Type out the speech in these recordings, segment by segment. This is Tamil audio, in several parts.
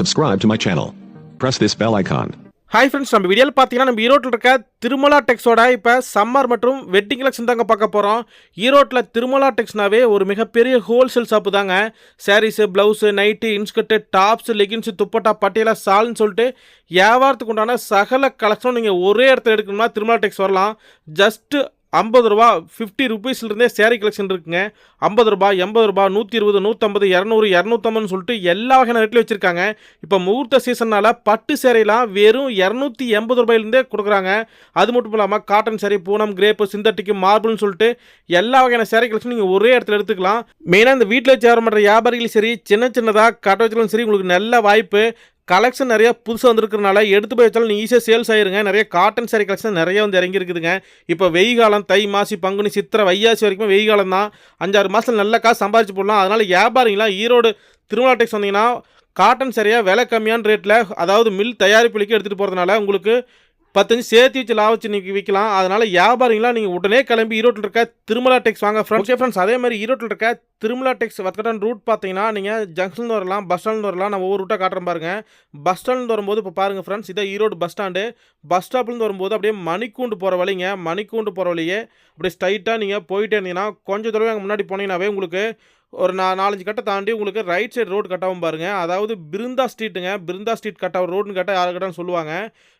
Subscribe to my channel. Press this bell icon. Hi friends நம்ம வீடியோவில் பார்த்தீங்கன்னா நம்ம ஈரோட்டில் இருக்க திருமலா டெக்ஸோட இப்போ சம்மர் மற்றும் வெட்டிங் கலெக்ஷன் தாங்க பார்க்க போகிறோம் ஈரோட்டில் திருமலா டெக்ஸ்னாவே ஒரு மிகப்பெரிய ஹோல்சேல் ஷாப்பு தாங்க saris blouse nighty inskirt tops leggings dupatta Patiala சால்னு சொல்லிட்டு வியாபாரத்துக்கு உண்டான சகல கலெக்ஷனும் நீங்கள் ஒரே இடத்துல எடுக்கணும்னா திருமலா டெக்ஸ் வரலாம் ஜஸ்ட்டு ஐம்பது ரூபா ஃபிஃப்டி ருபீஸ்லேருந்தே சேரீ கலெக்ஷன் இருக்குங்க. ஐம்பது ரூபா எண்பது ரூபா நூற்றி இருபது நூற்றம்பது இரநூறு இரநூத்தம்பதுன்னு சொல்லிட்டு எல்லா வகையான ரேட்லையும் வச்சுருக்காங்க. இப்போ முகூர்த்த சீசனால் பட்டு சேரீலாம் வெறும் இரநூத்தி எண்பது ரூபாயிலேருந்தே கொடுக்குறாங்க. அது மட்டும் இல்லாமல் cotton sari Poonam crepe synthetic மார்பிள்னு சொல்லிட்டு எல்லா வகையான சேரீ கலெக்ஷன் நீங்கள் ஒரே இடத்துல எடுத்துக்கலாம். மெயினாக இந்த வீட்டில் சேர வியாபாரம் பண்ணுற வியாபாரிகளும் சரி சின்ன சின்னதாக கட்ட வச்சுக்கலாம் சரி உங்களுக்கு நல்ல வாய்ப்பு. கலெக்ஷன் நிறைய புதுசாக வந்திருக்கிறனால எடுத்து போய் வச்சாலும் நீங்கள் ஈஸியாக சேல்ஸ் ஆயிருங்க. நிறைய காட்டன் சாரி கலெக்ஷன் நிறைய வந்து இறங்கியிருக்குதுங்க. இப்போ வெயில் காலம் தை மாசி பங்குனி சித்திரை வையாசி வரைக்கும் வெயில் காலம் தான். அஞ்சாறு மாதத்தில் நல்ல காசு சம்பாதிச்சு போடலாம். அதனால் வியாபாரிங்களாம் ஈரோடு திருமலா டெக்ஸ் வந்தீங்கன்னா காட்டன் சரியாக விலை கம்மியான ரேட்டில் அதாவது மில் தயாரிப்புலிக்கு எடுத்துகிட்டு போகிறதுனால உங்களுக்கு பத்தஞ்சு சேர்த்து வச்சு லாபம் வச்சு நீங்கள் விற்கலாம் அதனால் வியாபாரிங்களா நீங்கள் உடனே கிளம்பி ஈரோட்டில் இருக்க திருமலா டெக்ஸ் வாங்க. ஃப்ரெண்ட்ஸ் ஃப்ரெண்ட்ஸ் அதே மாதிரி ஈரோட்டில் இருக்க திருமலா டெக்ஸ் வர்க்கட்டான் ரூட் பார்த்தீங்கன்னா நீங்கள் ஜங்ஷன்லேருந்து வரலாம் பஸ் ஸ்டாண்ட்லேருந்து வரலாம். நான் ஒவ்வொரு ரூட்டாக காட்டுறேன் பாருங்க. பஸ் ஸ்டாண்ட்லேருந்து வரும்போது இப்போ பாருங்கள் ஃப்ரெண்ட்ஸ் இதான் ஈரோடு பஸ் ஸ்டாண்டு பஸ் ஸ்டாப்லேருந்து வரும்போது அப்படியே மணிக்கூண்டு போகிற வழிங்க. மணிக்கூண்டு போகிற வழியே அப்படியே ஸ்ட்ரைட்டாக நீங்கள் போயிட்டே இருந்தீங்கன்னா கொஞ்சம் தடவை அங்கே முன்னாடி போனீங்கன்னாவே உங்களுக்கு ஒரு நா நாலஞ்சு கட்டை தாண்டி உங்களுக்கு ரைட் சைடு ரோடு கட்டாவும் பாருங்கள் அதாவது பிருந்தா ஸ்ட்ரீட்டுங்க பிருந்தா ஸ்ட்ரீட் கட்டாவும் ரோடுன்னு கேட்டால் யாரு கட்டான்னு சொல்லுவாங்க.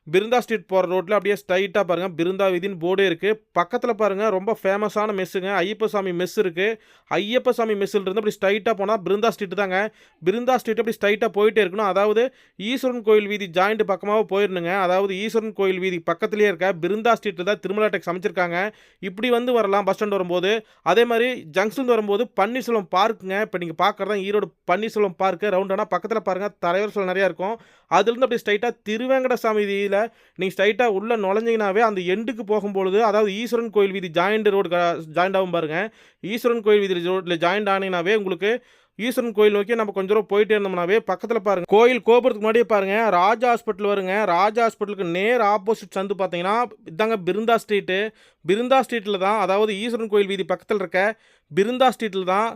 பிருந்தா ஸ்ட்ரீட் போகிற ரோட்டில் அப்படியே ஸ்ட்ரைட்டாக பாருங்கள் பிருந்தா விதின்னு போர்டே இருக்குது பக்கத்தில் பாருங்கள் ரொம்ப ஃபேமஸான மெஸ்ஸுங்க ஐயப்பசாமி மெஸ் இருக்குது ஐயப்பசாமி மெஸ்ஸில் இருந்து அப்படி ஸ்ட்ரைட்டாக போனால் பிருந்தா ஸ்ட்ரீட் தாங்க. பிருந்தா ஸ்ட்ரீட் அப்படி ஸ்ட்ரைட்டாக போயிட்டே இருக்கணும். அதாவது ஈஸ்வரன் கோயில் வீதி ஜாயிண்ட் பக்கமாக போயிடணுங்க அதாவது ஈஸ்வரன் கோயில் வீதி பக்கத்துலேயே இருக்க பிருந்தா ஸ்ட்ரீட்டில் தான் திருமலா டெக்ஸ் அமைச்சிருக்காங்க இப்படி வந்து வரலாம் பஸ் ஸ்டாண்ட் வரும்போது. அதே மாதிரி ஜங்ஷன் வரும்போது பன்னீர்செல்வம் பார்க்குங்க. இப்போ நீங்கள் பார்க்குறதா தான் ஈரோடு பன்னீர்செல்வம் பார்க்கு ரவுண்டானா பக்கத்தில் பாருங்கள் தலைவர் சொல்ல நிறையா இருக்கும். அதுலேருந்து அப்படியே ஸ்ட்ரைட்டாக திருவேங்கடசாமி வீதியில் நீங்கள் ஸ்ட்ரைட்டாக உள்ளே நுழைஞ்சிங்கனாவே அந்த எண்டுக்கு போகும்பொழுது அதாவது ஈஸ்வரன் கோயில் வீதி ஜாயிண்ட் ரோடு ஜாயிண்ட் ஆகும் பாருங்கள் ஈஸ்வரன் கோயில் வீதி ரோட்டில் ஜாயிண்ட் ஆனீங்கனாவே உங்களுக்கு ஈஸ்வரன் கோயில் நோக்கி நம்ம கொஞ்சம் தூரம் போயிட்டே இருந்தோம்னாவே பக்கத்தில் பாருங்கள் கோயில் கோபுரத்துக்கு முன்னாடியே பாருங்கள் ராஜா ஹாஸ்பிட்டல் வருங்க. ராஜா ஹாஸ்பிட்டலுக்கு நேர் ஆப்போசிட் சந்து பார்த்தீங்கன்னா இதாங்க பிருந்தா ஸ்ட்ரீட்டு பிருந்தா ஸ்ட்ரீட்டில் தான் அதாவது ஈஸ்வரன் கோயில் வீதி பக்கத்தில் இருக்க பிருந்தா ஸ்ட்ரீட்டில் தான்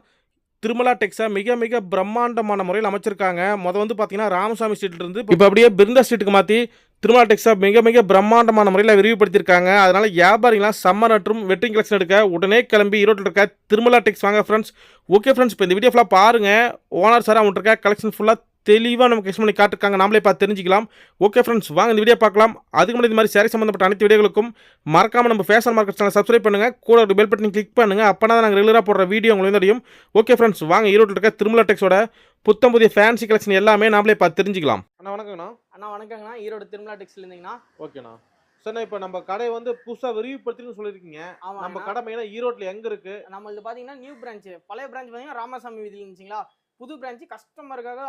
திருமலா டெக்ஸை மிக மிக பிரம்மாண்டமான முறையில் அமைச்சிருக்காங்க. முத வந்து பார்த்தீங்கன்னா ராமசாமி ஸ்ட்ரீட்ல இருந்து இப்போ அப்படியே பிருந்தா ஸ்ட்ரீட்டுக்கு மாற்றி திருமலா டெக்ஸை மிக மிக பிரம்மாண்டமான முறையில் விரிவுபடுத்தியிருக்காங்க. அதனால் வியாபாரிகளாம் சம்மர் மற்றும் வெட்டிங் கலெக்ஷன் எடுக்க உடனே கிளம்பி ஈரோட்டில் இருக்க திருமலா டெக்ஸ் வாங்க ஃப்ரெண்ட்ஸ் ஓகே ஃப்ரெண்ட்ஸ் இப்போ இந்த வீடியோ ஃபுல்லாக பாருங்கள் ஓனர் சார் அவங்க இருக்க கலெக்ஷன் ஃபுல்லாக தெளிவாக நமக்கு எக்ஸ்பிளைன் பண்ணி காட்டிருக்காங்க. நாமளே பார்த்து தெரிஞ்சிக்கலாம். ஓகே ஃப்ரெண்ட்ஸ் வாங்க இந்த வீடியோ பார்க்கலாம். அதுக்கு முன்னாடி இந்த மாதிரி சேரீ சம்மந்தப்பட்ட அனைத்து வீடியோகளுக்கும் மறக்காம நம்ம ஃபேஷன் மார்க்கெட் சேனல் சப்ஸ்கிரைப் பண்ணுங்க. கூட ஒரு பெல் பட்டன் கிளிக் பண்ணுங்க. அப்பனா தான் நாங்கள் ரெகுலராக போடுற வீடியோ உங்களுக்கு தெரியும். ஓகே ஃப்ரெண்ட்ஸ் வாங்க ஈரோட்டில் இருக்க திருமலா டெக்ஸோட புத்தம் புதிய ஃபேன்சி கலெக்ஷன் எல்லாமே நாமளே பார்த்து தெரிஞ்சிக்கலாம். அண்ணா வணக்கங்கண்ணா. அண்ணா வணக்கங்கண்ணா. ஈரோடு திருமலா டெக்ஸ்டைல் இருந்தீங்கன்னா ஓகேண்ணா சார் இப்போ நம்ம கடையை வந்து புதுசாக விரிவுபடுத்தின்னு சொல்லியிருக்கீங்க. நம்ம கடை மெயினாக ஈரோட்டில் எங்கே இருக்கு? நம்மளது பார்த்தீங்கன்னா நியூ பிரான்ச் பழைய பிரான்ச் பார்த்தீங்கன்னா ராமசாமி வீதியில் இருந்துச்சுங்களா? புது பிரான்ச் கஸ்டமருக்காக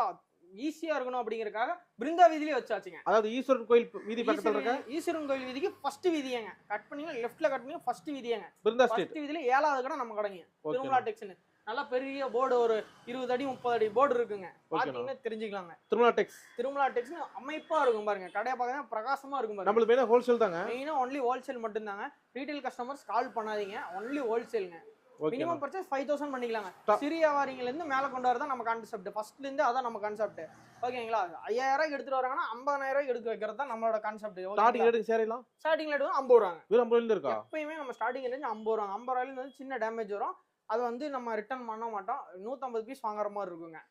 ஈஸியாக இருக்கணும் அப்படிங்கறக்காக பிருந்தா வீதியிலே வச்சாச்சுங்க. அதாவது ஈஸ்வரன் கோயில் வீதி பக்கத்தில் இருக்க? ஈஸ்வரன் கோயில் வீதிக்கு ஃபர்ஸ்ட் வீதியங்க. கட் பண்ணீங்கன்னா லெஃப்ட்ல கட் பண்ணி ஃபர்ஸ்ட் வீதியங்க. பிருந்தா ஸ்ட்ரீட் வீதியில ஏழாவது கடை நம்ம கடைங்க. திருமலா டெக்ஸ்னு நல்லா பெரிய போர்டு ஒரு இருபது அடி முப்பது அடி போர்டு இருக்குங்க. பார்த்தீங்கன்னா தெரிஞ்சுக்கலாங்க. திருமலா டெக்ஸ். திருமலா டெக்ஸ்னு அமைப்பா இருக்கும் பாருங்க. கடையை பார்த்தீங்கன்னா பிரகாசமா இருக்கும் பாருங்க. நம்மளுக்கு மெயினாக ஹோல்சேல் தாங்க. மெயினாக ஒன்லி ஹோல்சேல் மட்டும்தாங்க. ரீட்டைல் கஸ்டமர்ஸ் கால் பண்ணாதீங்க. ஒன்லி ஹோல்சேலுங்க மினிமம் பர்ச்சேஸ் ஃபைவ் தௌசண்ட் பண்ணிக்கலாங்க. சிறிய வியாபாரிங்கள்ல இருந்து மேல கொண்டு வரதான் நம்ம கான்செப்ட் ஃபர்ஸ்ட்ல இருந்து அதான் நம்ம கான்செப்ட் ஓகேங்களா? ஐயாயிரம் ரூபாய்க்கு எடுத்துட்டு வராங்கன்னா ஐம்பதாயிரம் எடுத்து வைக்கிறது தான் நம்மளோட கான்செப்ட் ஸ்டார்டிங் ரேட்டுக்கு சேரலாம் ஸ்டார்டிங்ல எடுத்து ஐம்பது ரூபாங்க. வெறும் ஐம்பது ரூபாயில இருக்கா? எப்பயுமே நம்ம ஸ்டார்டிங்ல இருந்து ஐம்பது ரூபாங்க. ஐம்பது ரூபாயில இருந்து சின்ன டேமேஜ் வரும். அது வந்து நம்ம ரிட்டர்ன் பண்ண மாட்டோம். நூத்தம்பது பீஸ் வாங்குற மாதிரி இருக்குங்க.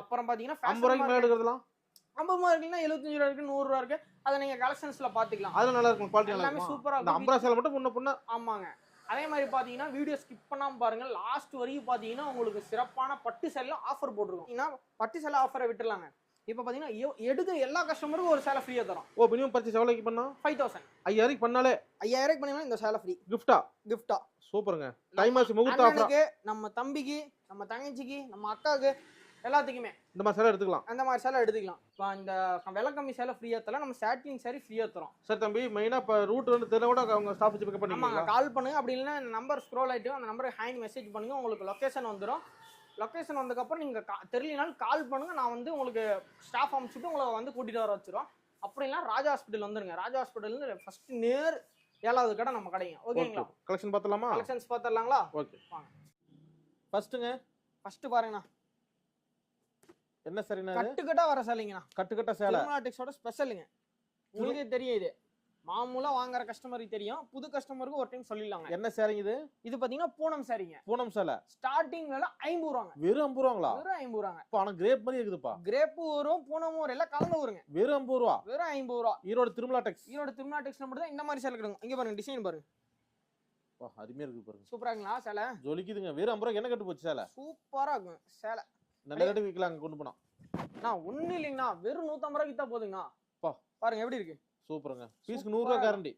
அப்புறம் பாத்தீங்கன்னா ஐம்பது ரூபாய்க்கு மேலே எடுக்கிறதுலாம் ஐம்பது ரூபா இருக்குன்னா எழுபத்தஞ்சு ரூபா இருக்கு நூறு ரூபா இருக்கு. அதை நீங்க கலெக்ஷன்ஸ்ல பாத்துக்கலாம். அதெல்லாம் நல்லா இருக்கும் குவாலிட்டி எல்லாமே சூப்பரா இருக்கும். ஐம்பது சேலை மட்டும் முன்ன பொண்ணு ஆமாங்க. அதே மாதிரி பாத்தீங்கன்னா வீடியோ ஸ்கிப் பண்ணாம பாருங்க. லாஸ்ட் வரைக்கும் பாத்தீங்கன்னா உங்களுக்கு சிறப்பான பட்டு சேலை ஆஃபர் போட்டிருக்கோம். ஏன்னா பட்டு சேலை ஆஃபரை விட்டுலாங்க இப்போ பாத்தீங்கன்னா எ- எடுத்த எல்லா கஸ்டமருக்கும் ஒரு சேலை ஃப்ரீயா தரோம் ஓ மினிமம் பர்ச்சேஸ் எவ்வளோக்கு பண்ணா? ஃபைவ் தௌசண்ட் ஐயாயிரம் பண்ணாலே. ஐயாயிரம் பண்ணீங்கன்னா இந்த சேலை ஃப்ரீ கிஃப்டா கிஃப்டா சூப்பருங்க. டைம் ஆச்சு முகூர்த்த நம்ம தம்பிக்கு நம்ம தங்கச்சிக்கு நம்ம அக்காவுக்கு எல்லாத்துக்குமே. இந்த மாதிரி சேலை எடுத்துக்கலாம். அந்த மாதிரி சேலை எடுத்துக்கலாம். இப்போ இந்த விலை கம்மி சேலை ஃப்ரீயா தரலாம் நம்ம சாட்டிங் சாரி ஃப்ரீயா தரோம் சார் தம்பி மெயினாக இப்போ ரூட் வந்து தெரியல கூட அவங்க ஸ்டாப் வச்சு பிக்கப் பண்ணிக்கலாம். கால் பண்ணுங்க. அப்படி இல்லைன்னா நம்பர் ஸ்க்ரோல் ஆயிட்டு அந்த நம்பருக்கு ஹேண்ட் மெசேஜ் பண்ணுங்க உங்களுக்கு லொகேஷன் வந்துடும் லொகேஷன் வந்ததுக்கப்புறம் நீங்கள் கா தெரியலனாலும் கால் பண்ணுங்க. நான் வந்து உங்களுக்கு ஸ்டாஃப் அனுப்பிச்சுட்டு உங்களை வந்து கூட்டிட்டு வர வச்சிரும் அப்படி இல்லைனா ராஜா ஹாஸ்பிட்டல் வந்துருங்க. ராஜா ஹாஸ்பிட்டல் ஃபர்ஸ்ட் நேர் ஏழாவது கடை நம்ம கடைங்க. ஓகேங்களா? கலெக்ஷன் பார்த்தலாமா கலெக்ஷன்ஸ் பார்த்துடலாங்களா? ஓகே வாங்க. ஃபர்ஸ்ட்டுங்க ஃபர்ஸ்ட் பாருங்கண்ணா. என்ன சரிண்ணா? கட்டுக்கட்டா வர சேலைங்கண்ணா. கட்டு கட்ட சேலை. திருமலா டெக்ஸோட ஸ்பெஷலுங்க உங்களுக்கே தெரியும் இது. மாமூலா வாங்குற கஸ்டமருக்கு தெரியும். புது கஸ்டமருக்கு ஒரு டைம் சொல்லிடலாங்க. என்ன சேலைங்க இது? இது பாத்தீங்கன்னா பூனம் சாரிங்க. பூனம் சேலை. ஸ்டார்டிங் விலை ஐம்பது ரூபாங்க. வெறும் ஐம்பது ரூபாங்களா? வெறும் ஐம்பது ரூபாங்க. இப்போ ஆனா கிரேப் மாதிரி இருக்குதுப்பா. கிரேப்பு வரும் பூனம் வரும் எல்லாம் கலந்து வருங்க வெறும் ஐம்பது ரூபா? வெறும் ஐம்பது ரூபா. ஈரோடு திருமலா டெக்ஸ் ஈரோட திருமலா டெக்ஸ்ல மட்டும் தான் இந்த மாதிரி சேலை கிடைக்கும் இங்க பாருங்க டிசைன் பாருங்க. அருமையா இருக்கு பாருங்க. சூப்பராங்களா சேலை? ஜொலிக்குதுங்க. வெறும் ஐம்பது ரூபா என்ன கட்டு போச்சு சேலை? சூப்பரா இருக்கும் சேலை. நல்ல கட்டு விற்கலாங்க கொண்டு போனா. நான் ஒண்ணு இல்லைங்கண்ணா. வெறும் நூத்தம்பது ரூபாய்க்கு தான் போதுங்கண்ணா. பா. பாருங்க எப்படி இருக்கு? சூப்பருங்க. பீஸ்க்கு நூறு ரூபா கேரண்டி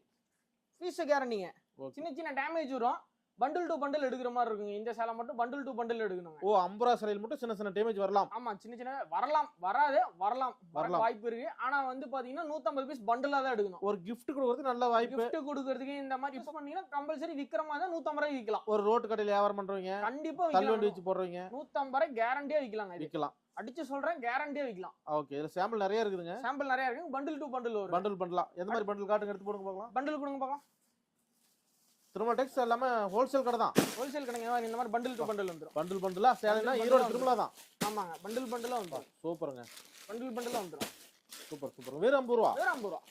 பீஸ் கேரண்டிங்க. சின்ன சின்ன டேமேஜ் வரும். பண்டில் டு பண்டில் எடுக்கிற மாதிரி இருக்குங்க. இந்த சேலை மட்டும் பண்டில் டு பண்டில் எடுக்கணுங்க. ஓ ஐம்பது ரூபா சேலையில் மட்டும் சின்ன சின்ன டேமேஜ் வரலாம். ஆமா சின்ன சின்ன வரலாம் வராது வரலாம். வர வரலாம். வாய்ப்பு இருக்கு. ஆனா வந்து பாத்தீங்கன்னா நூத்தம்பது பீஸ் பண்டிலா தான் எடுக்கணும். ஒரு gift கொடுக்கறது நல்ல வாய்ப்பு. gift கொடுக்கறதுக்கு இந்த மாதிரி யூஸ் பண்ணீங்கன்னா கம்பல்சரி விக்கிற மாதிரி தான் நூத்தம்பது ரூபாய் விக்கலாம். ஒரு ரோட்டு கடையில் வியாபாரம் பண்றவங்க கண்டிப்பா தள்ளுவண்டி வச்சு போடுறவங்க நூத்தம்பது ரூபாய் கேரண்டியா விக்கலாங்க இது. விற்கலாம் அடிச்சு சொல்றேன் கேரண்டியா விக்கலாம். ஓகே இதுல சாம்பிள் நிறைய இருக்குதுங்க. சாம்பிள் நிறைய இருக்கு பண்டில் டு பண்டில் வரும் பண்டில் பண்ணலாம். எந்த மாதிரி பண்டில் காட்டுங்க எடுத்து போடுங்க பார்க்கலாம். பண்டில் கொடுங்க பார்க்கலாம். திருமலா டெக்ஸ் எல்லாமே ஹோல்சேல் கடை தான். ஹோல்சேல் கடைங்க இந்த மாதிரி பண்டில் டு பண்டில் வந்துரும். பண்டில் பண்டிலா சேலைனா ஈரோடு திருமலா தான். ஆமாங்க பண்டில் பண்டிலா வந்துரும். சூப்பருங்க. பண்டில் பண்டிலா வந்துரும். Super super. வெறும் ஐம்பது ரூபா? வெறும் ஐம்பது ரூபா.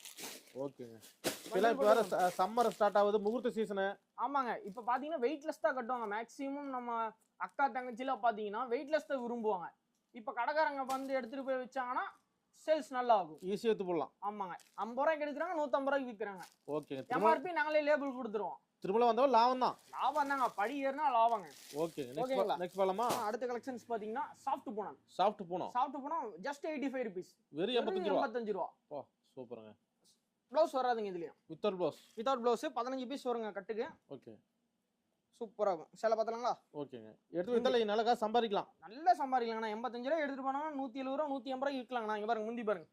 ஓகேங்க. இப்பெல்லாம் இப்போ வேற சம்மர் ஸ்டார்ட் ஆகுது முகூர்த்த சீசனு ஆமாங்க. இப்ப பாத்தீங்கன்னா வெயிட்லெஸ் தான் கட்டுவாங்க. மேக்ஸிமம் நம்ம அக்கா தங்கச்சிலாம் பாத்தீங்கன்னா வெயிட்லெஸ் தான் விரும்புவாங்க. இப்ப கடைக்காரங்க வந்து எடுத்துட்டு போய் வச்சாங்கன்னா சேல்ஸ் நல்லா ஆகும் ஈஸியாக எடுத்து போடலாம். ஆமாங்க. ஐம்பது ரூபாய்க்கு எடுக்கிறாங்க நூத்தம்பது ரூபாய்க்கு விற்கிறாங்க திருமலா எம்ஆர்பி நாங்களே லேபிள் கொடுத்துருவோம். திருமலா வந்தவங்க லாபம் தான் லாபம் தாங்க படி ஏறினா லாபங்க. ஓகேங்களா? நெக்ஸ்ட் ஆ, அடுத்த கலெக்ஷன்ஸ் பாத்தீங்கன்னா சாஃப்ட் போனம். சாஃப்ட் போனோம். சாஃப்ட் போனம் ஜஸ்ட் எயிட்டி ஃபைவ் ருபீஸ் வெறும் எண்பத்தஞ்சு ரூபா. எண்பத்தஞ்சு ரூபா. ஓ சூப்பருங்க. ப்ளவுஸ் வராதுங்க இதுலயும். வித்தவுட் ப்ளவுஸ் வித்தவுட் ப்ளவுஸ் பதினஞ்சு பீஸ் வருங்க கட்டுக்கு. ஓகே. சூப்பரா இருக்கும். சில பார்த்தலாங்களா? ஓகேங்க. எடுத்து வித்தால நல்ல சம்பாதிக்கலாம். நல்லா சம்பாதிக்கலாங்கண்ணா எண்பத்தஞ்சு ரூபா எடுத்துட்டு போனாங்கன்னா நூத்தி எழுபது ரூபா நூத்தி எண்பது ரூபா இருக்கலாங்கண்ணா இங்க பாருங்க முந்தி பாருங்க.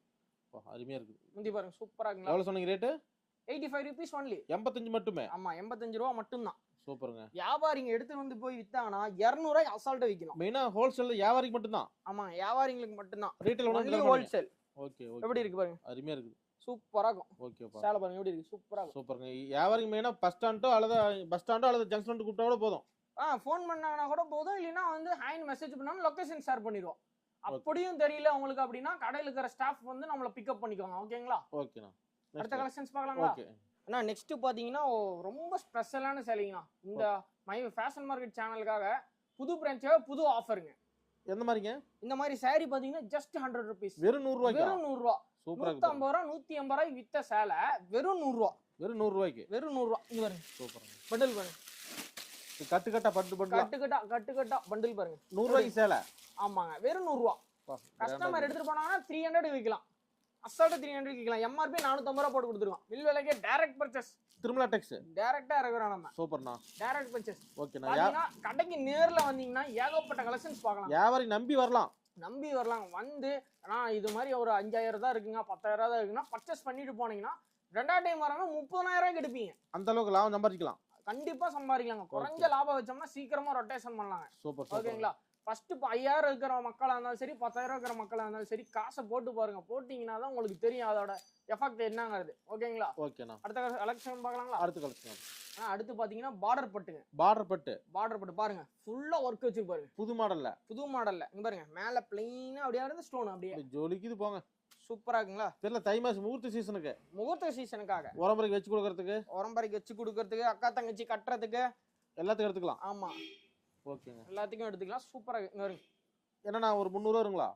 ஓ அருமையா இருக்குது முந்தி பாருங்க சூப்பரா இருக்குங்களா? எவ்வளவு சொன்னீங்க rate eighty five rupees only எண்பத்தஞ்சு மட்டுமே? ஆமா எண்பத்தஞ்சு ரூபா மட்டும்தான். சூப்பருங்க. வியாபாரிங்க எடுத்து வந்து போய் வித்தாங்கன்னா இரநூறுவாய் அசால்ட்டா விற்கணும் மெயினா ஹோல்சேல் வியாபாரிக்கு மட்டும்தான்? ஆமா வியாபாரிங்களுக்கு மட்டும்தான். ரீட்டைல் ஒன்லி ஹோல்சேல் ஓகே எப்படி ஓகே இருக்கு பாருங்க. அருமையா இருக்குது. சூப்பரா இருக்கும். சேலை பாருங்க எப்படி இருக்கு? சூப்பரா சூப்பருங்க. வியாபாரிக்கு மெயினா பஸ் ஸ்டாண்டோ அல்லது பஸ் ஸ்டாண்டோ அல்லது ஜங்ஷன் கூப்பிட்டா கூட போதும். ஆ ஃபோன் பண்ணாங்கன்னா கூட போதும். இல்லைன்னா வந்து ஹேண்ட் மெசேஜ் பண்ணாலும் லொகேஷன் ஷேர் பண்ணிடுவோம். அப்படியும் தெரியல உங்களுக்கு அப்படின்னா கடையில் இருக்கிற ஸ்டாஃப் வந்து நம்மள பிக்கப் பண்ணிக்குவாங்க. ஓகேங்களா? ஓகேண்ணா. அடுத்த கலெக்ஷன்ஸ் பார்க்கலாங்களா? அண்ணா நெக்ஸ்ட் பாத்தீங்கன்னா ஓ, ரொம்ப ஸ்பெஷலான சேலைங்கண்ணா. இந்த மை ஃபேஷன் மார்க்கெட் சேனலுக்காக புது பிரான்ச்சாக புது ஆஃபருங்க எந்த மாதிரிங்க? இந்த மாதிரி saree பாத்தீங்கன்னா ஜஸ்ட் ஹண்ட்ரட் ருபீஸ் வெறும் நூறு ரூபாய்க்கு? வெறும் நூறுரூவா சூப்பரா இருக்கு ஐம்பது ரூபா நூத்தி எண்பது ரூபாய்க்கு வித்த சேலை வெறும் நூறுரூவா வெறும் நூறு ரூபாய்க்கு? வெறும் நூறுரூவா இது பாருங்க. சூப்பருங்க. பண்டில் பாருங்க. கட்டு கட்டா பட்டு பட்டு கட்டுக்கட்டா கட்டுக்கட்டா பண்டில் பாருங்க. நூறு ரூபாய்க்கு சேலை? ஆமாங்க. வெறும் நூறுரூவா கஸ்டமர் எடுத்துட்டு போனாங்கன்னா த்ரீ ஹண்ட்ரட் விற்கலாம் அசால்ட்டா த்ரீ ஹண்ட்ரட் விற்கலாம் எம்ஆர்பி நானூத்தம்பது ரூபா போட்டு கொடுத்துருவோம் வில் விலைக்கே டைரக்ட் பர்ச்சேஸ் திருமலா டெக்ஸ் டைரக்டா இறக்குறோம் நம்ம. சூப்பர்ண்ணா டைரக்ட் பர்ச்சேஸ் ஓகேண்ணா கடைக்கு நேர்ல வந்தீங்கன்னா ஏகப்பட்ட கலெக்ஷன்ஸ் பார்க்கலாம். வியாபாரி நம்பி வரலாம். நம்பி வரலாம். வந்து நான் இது மாதிரி ஒரு அஞ்சாயிரம் தான் இருக்குங்க பத்தாயிரம் தான் இருக்குன்னா பர்ச்சேஸ் பண்ணிட்டு போனீங்கன்னா ரெண்டாவது டைம் வராங்க முப்பதாயிரம் ரூபாய்க்கு எடுப்பீங்க. அந்த அளவுக்கு லாபம் சம்பாதிக்கலாம். கண்டிப்பா சம்பாதிக்கலாங்க. குறைஞ்ச லாபம் வச்சோம்னா சீக்கிரமா ரொட்டேஷன் பண்ணலாங்க. சூப்பர் ஓகேங்களா ஃபர்ஸ்ட் இப்போ ஐயாயிரம் இருக்கிற மக்களா இருந்தாலும் சரி பத்தாயிரம் இருக்கிற மக்களா இருந்தாலும் சரி காசை போட்டு பாருங்க. போட்டீங்கன்னா தான் உங்களுக்கு தெரியும் அதோட எஃபெக்ட் என்னங்கிறது. ஓகேங்களா? ஓகேண்ணா அடுத்த கலெக்ஷன் பார்க்கலாங்களா? அடுத்த கலெக்ஷன் ஆ, அடுத்து பாத்தீங்கன்னா பார்டர் பட்டுங்க. பார்டர் பட்டு. பார்டர் பட்டு. பாருங்க ஃபுல்லா ஒர்க் வச்சு பாருங்க. புது மாடல்ல புது மாடல்ல இங்க பாருங்க மேல பிளெயினா அப்படியே இருந்து ஸ்டோன் அப்படியே. ஜொலிக்குது போங்க. சூப்பரா இருக்குங்களா? தெரியல தை மாசம் முகூர்த்த சீசனுக்கு முகூர்த்த சீசனுக்காக உரம்பரைக்கு வச்சு கொடுக்கறதுக்கு. உரம்பரைக்கு வச்சு கொடுக்கறதுக்கு அக்கா தங்கச்சி கட்டுறதுக்கு. எல்லாத்துக்கும் எடுத்துக்கலாம். ஆமா. ஓகேங்க. எல்லாத்துக்கும் எடுத்துக்கலாம். சூப்பரா இங்க என்னண்ணா ஒரு முந்நூறு வருங்களா?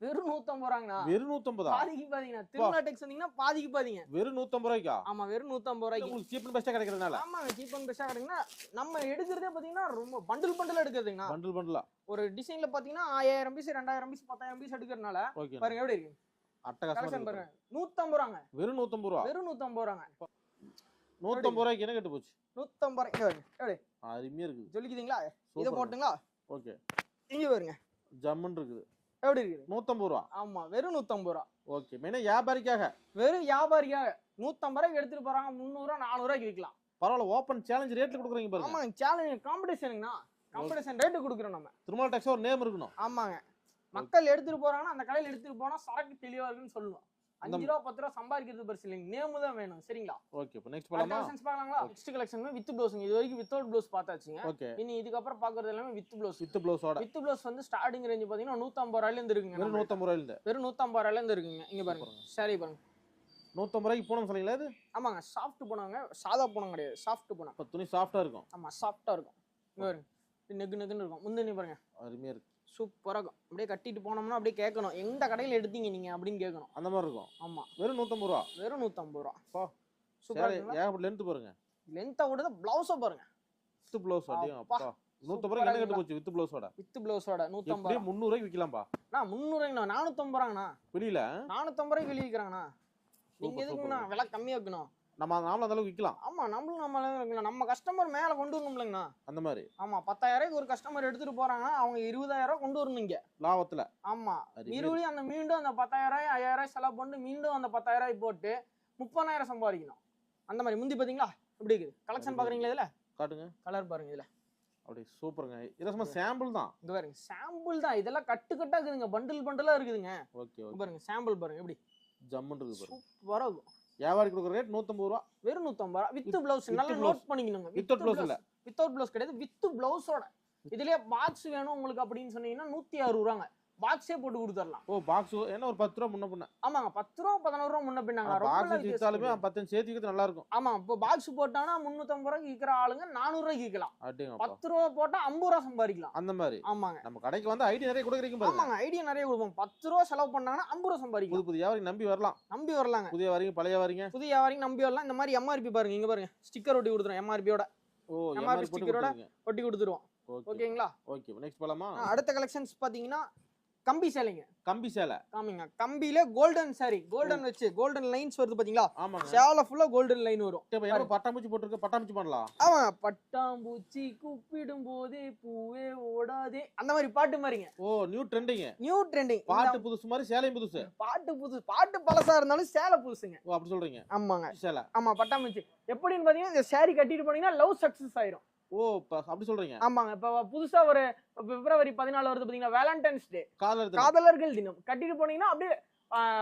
வெறும் நூத்தம்பது ரூபாங்கண்ணா. வெறும் நூத்தம்பதா பாதிக்கு பாதிங்கண்ணா. திருமண டெக்ஸ் வந்தீங்கன்னா பாதிக்கு பாதிங்க. வெறும் நூத்தம்பது ரூபாய்க்கா? ஆமா வெறும் நூத்தம்பது ரூபாய்க்கு. உங்களுக்கு சீப் அண்ட் பெஸ்டா கிடைக்கிறதுனால. ஆமாங்க சீப் அண்ட் பெஸ்டா கிடைக்குன்னா நம்ம எடுக்கிறதே பாத்தீங்கன்னா ரொம்ப பண்டில் பண்டில் எடுக்கிறதுங்கண்ணா. பண்டில் பண்டிலா ஒரு டிசைன்ல பாத்தீங்கன்னா ஆயிரம் பீஸ் ரெண்டாயிரம் பீஸ் பத்தாயிரம் பீஸ் எடுக்கிறதுனால பாருங்க எப்படி இருக்கு? அட்டகாசமா. பாருங்க. நூத்தம்பது ரூபாங்க. வெறும் நூத்தம்பது ரூபா? வெறும் நூத்தம்பது ரூபாங்க. நூத்தம்பது ரூபாய்க்கு என்ன கெட்டு போச்சு? நூத்தம்பது ரூபாய். எப்படி? அருமையா இருக்குது. சொல்லிக்குதுங்களா இதை போட்டுங்களா? ஓகே. இங்க பாருங்க. ஜம்முன்னு இருக்குது. எப்படி இருக்குது? நூத்தம்பது ரூபா. ஆமா வெறும் நூத்தம்பது ரூபா. ஓகே. மெயினா வியாபாரிக்காக. வெறும் வியாபாரிக்காக. நூத்தம்பது ரூபாய்க்கு எடுத்துட்டு போறாங்க. முந்நூறு ரூபா நானூறு ரூபாய்க்கு விற்கலாம் பரவாயில்ல ஓப்பன் சேலஞ்ச் ரேட்ல கொடுக்குறீங்க பாருங்க. ஆமாங்க சேலஞ்ச் காம்படிஷனுங்கண்ணா காம்படிஷன் ரேட்டு கொடுக்குறோம் நம்ம. திருமலா டெக்ஸ் ஒரு நேம் இருக்கணும். ஆமாங்க. மக்கள் எடுத்துட்டு போறாங்கன்னா அந்த கடையில எடுத்துட்டு போனா சரக்கு தெளிவா இருக்குன்னு சொல்லணும் அந்த- அஞ்சு ரூபா பத்து ரூபா சம்பாதிக்கிறது பெருசு இல்லைங்க. நேமு தான் வேணும். சரிங்களா? ஓகே இப்போ நெக்ஸ்ட் போலாமா? கலெக்ஷன்ஸ் பார்க்கலாங்களா? நெக்ஸ்ட் கலெக்ஷன் வித் ப்ளவுஸுங்க இது வரைக்கும் வித்தவுட் ப்ளவுஸ் பார்த்தாச்சுங்க. ஓகே இனி இதுக்கப்புறம் பார்க்கறது எல்லாமே வித் ப்ளவுஸ் வித் ப்ளவுஸோட வித் ப்ளவுஸ் வந்து ஸ்டார்டிங் ரேஞ்ச் பார்த்தீங்கன்னா நூற்றம்பது ரூபாயிலேருந்து இருக்குங்க. வெறும் நூற்றம்பது ரூபாயிலிருந்து வெறும் நூற்றம்பது ரூபாயிலேருந்து இருக்குங்க. இங்க பாருங்க. சரி பாருங்க. நூற்றம்பது ரூபாய்க்கு போனோம் சொன்னீங்களா இது? ஆமாங்க. சாஃப்ட் போனாங்க. சாதா போனம் கிடையாது. சாஃப்ட் போனம். இப்போ துணி சாஃப்டாக இருக்கும். ஆமா சாஃப்டா இருக்கும். இங்க பாருங்க. இப்படி நெகு நெகுன்னு இருக்கும். முந்தினி பாருங்க. அருமையாக இருக்கு. சூப்பரா இருக்கும். அப்படியே கட்டிட்டு போனோம்னா அப்படியே கேட்கணும். எந்த கடையில எடுத்தீங்க நீங்க அப்படின்னு கேட்கணும். அந்த மாதிரி இருக்கும். ஆமா. வெறும் நூற்றம்பது ரூபா? வெறும் நூற்றம்பது ரூபா. பா சூப்பரா ஏகப்பட்ட லென்த் பாருங்க? லென்த்தை விட பிளவுஸை பாருங்க. வித் ப்ளவுஸ் அப்பா. நூற்றம்பது ரூபாய் கட்டு இருக்குங்களா? போச்சு வித் ப்ளவுஸோட வித் பிளவுஸோட நூற்றம்பது ரூபா. முந்நூறுவாய்க்கு விற்கலாம்ப்பா நான் முந்நூறுவாய்ங்கண்ணா நானூற்றம்பது ரூபாங்கண்ணா. வெளியில? நானூற்றம்பது ரூபாய்க்கு வெளியே விற்கிறாங்கண்ணா நீங்க சூப்பர். எதுக்குண்ணா விலை கம்மியா வைக்கணும் நம்ம நாமளும் அந்த அளவுக்கு விற்கலாம் ஆமா நம்மளும் நம்ம அளவுக்கு நம்ம கஸ்டமர் மேல கொண்டு வரணும்லங்கண்ணா அந்த மாதிரி. ஆமா பத்தாயிரம் ஒரு கஸ்டமர் எடுத்துட்டு போறாங்கன்னா அவங்க இருபதாயிரம் கொண்டு வரணும் இங்க. லாபத்துல. ஆமா மறுபடியும் அந்த மீண்டும் அந்த பத்தாயிரம் ஐயாயிரம் செலவு பண்ணிட்டு மீண்டும் அந்த பத்தாயிரம் போட்டு முப்பதாயிரம் சம்பாதிக்கணும். அந்த மாதிரி முந்தி பாத்தீங்களா? எப்படி இருக்குது? கலெக்ஷன் பாக்குறீங்களா இதுல? காட்டுங்க. கலர் பாருங்க இதுல. அப்படி சூப்பருங்க. இதெல்லாம் சும்மா சாம்பிள் தான். இங்க பாருங்க சாம்பிள் தான். இதெல்லாம் கட்டு கட்டா இருக்குதுங்க பண்டில் பண்டிலா இருக்குதுங்க. ஓகே பாருங்க சாம்பிள் பாருங்க. எப்படி? ஜம்முன்னு இருக்கு சூப்பரா இருக்கும். வியாபாரி கொடுக்குற ரேட் நூற்றம்பது ரூபா. வெறும் நூத்தம்பது ரூபா. வித் With- பிளவுஸ் நல்லா. நோட் பண்ணிக்கணுங்க. Without blouse இல்ல. வித்தவுட் பிளவுஸ் கிடையாது வித் பிளவுஸோட இதுலயே பாக்ஸ் வேணும் உங்களுக்கு அப்படின்னு சொன்னீங்கன்னா நூத்தி அறுபது ரூபாங்க. பாக்ஸே போட்டு கொடுத்துடலாம். ஓ பாக்ஸ் என்ன ஒரு பத்து ரூபா முன்ன பின்ன. ஆமாங்க பத்து ரூபா பதினோரு ரூபா முன்ன பின்னாங்க. பாக்ஸ் கிடையாது. பத்து சேர்த்து விற்கிறது நல்லா இருக்கும் ஆமா இப்போ பாக்ஸ் போட்டானா முன்னூத்தம்பது ரூபாய்க்கு விற்கிற ஆளுங்க நானூறு ரூபாய்க்கு விற்கலாம் பத்து ரூபா போட்டா ஐம்பது ரூபா சம்பாதிக்கலாம். அந்த மாதிரி. ஆமாங்க. நம்ம கடைக்கு வந்து ஐடி நிறைய கொடுக்குறீங்க பாருங்க. ஆமாங்க ஐடியா நிறைய கொடுப்போம். பத்து ரூபா செலவு பண்ணாங்கன்னா ஐம்பது ரூபா புது சம்பாதிக்கலாம். புது வியாபாரி நம்பி வரலாம். நம்பி வரலாங்க. புதிய வாரிங்க பழைய வாரிங்க புதிய வியாபாரிங்க நம்பி வரலாம். இந்த மாதிரி எம்ஆர்பி பாருங்க இங்க பாருங்க. ஸ்டிக்கர் ஒட்டி கொடுத்துரும் எம்ஆர்பியோட ஓ எம்ஆர்பி கொடுத்துருங்க ஒட்டி கொடுத்துருவோம். ஓகே ஓகேங்களா ஓகே நெக்ஸ்ட் போலாமா? அடுத்த கலெக்ஷன்ஸ் பாத்தீங்கன்னா கம்பி சேலைங்க. கம்பி சேலை. காமிங்க. கம்பியில கோல்டன் சாரி கோல்டன் வச்சு கோல்டன் லைன்ஸ் வருது பாத்தீங்களா? ஆமாங்க. சேலை ஃபுல்லா கோல்டன் லைன் வரும். இப்ப என்ன பட்டாம்பூச்சி போட்டிருக்க. பட்டாம்பூச்சி பண்ணலாம் ஆமா பட்டாம்பூச்சி கூப்பிடும் போதே பூவே ஓடாதே. அந்த மாதிரி பாட்டு மாதிரிங்க. ஓ நியூ ட்ரெண்டிங் நியூ ட்ரெண்டிங் பாட்டு புதுசு மாதிரி சேலையும் புதுசு. பாட்டு புதுசு பாட்டு பழசா இருந்தாலும் சேலை புதுசுங்க. ஓ அப்படி சொல்றீங்க. ஆமாங்க. சேலை. ஆமா பட்டாம்பூச்சி. எப்படின்னு பாத்தீங்கன்னா இந்த saree கட்டிட்டு போனீங்கன்னா லவ் சக்சஸ் ஆயிரும். ஓ அப்படி சொல்றீங்க? ஆமாங்க. இப்ப புதுசா ஒரு பிப்ரவரி பதினாலு வருது பாத்தீங்கன்னா வேலண்டைன்ஸ் டே காதலர்கள் தினம். கட்டிட்டு போனீங்கன்னா அப்படியே